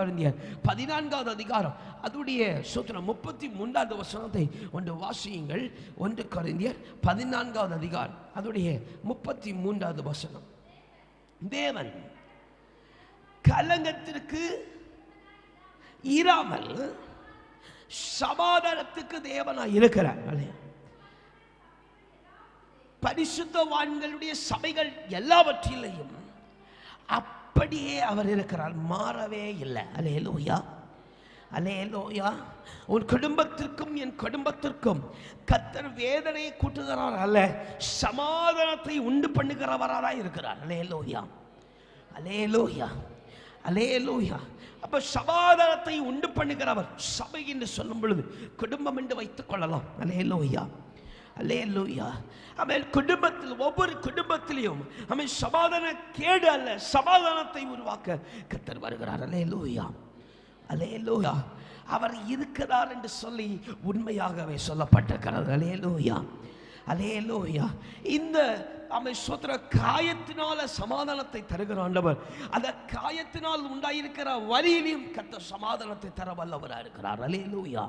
குழந்தையர் பதினான்காவது அதிகாரம் அதுடைய சூத்திரம் முப்பத்தி மூன்றாவது வசனத்தை ஒன்று வாசியுங்கள். ஒன்று குழந்தையர் பதினான்காவது அதிகாரம் அதுடைய முப்பத்தி மூன்றாவது வசனம். தேவன் கலங்கத்திற்கு இராமல் சமாதானத்துக்கு தேவனாக இருக்கிறார். பரிசுத்தவான்களுடைய சபைகள் எல்லாவற்றிலையும் அப் அப்படியே அவர் இருக்கிறார். மாறவே இல்லை. அலே லோயா அலே லோயா உன் குடும்பத்திற்கும் என் குடும்பத்திற்கும் கத்தர் வேதனையை கூட்டுகிறார் அல்ல. சமாதானத்தை உண்டு பண்ணுகிறவராக இருக்கிறார். அலே லோயா அலே லோயா அலே லோயா அப்போ சமாதானத்தை உண்டு பண்ணுகிறவர் சபை என்று சொல்லும் பொழுது குடும்பம் என்று வைத்துக் கொள்ளலாம். அல்லே அலேலூயா அவன் குடும்பத்தில் ஒவ்வொரு குடும்பத்திலையும் அவன் சமாதான கேடு அல்ல சமாதானத்தை உருவாக்க கத்தர் வருகிறார். அலேலூயா அலேலூயா அவர் இருக்கிறார் என்று சொல்லி உண்மையாகவே சொல்லப்பட்டிருக்கிறது. அலே லூயா இந்த அமை சோத்திர காயத்தினால சமாதானத்தை தருகிற ஆண்டவர் அந்த காயத்தினால் உண்டாயிருக்கிற வழியிலையும் கத்த சமாதானத்தை தர வல்லவராக இருக்கிறார் அலேலூயா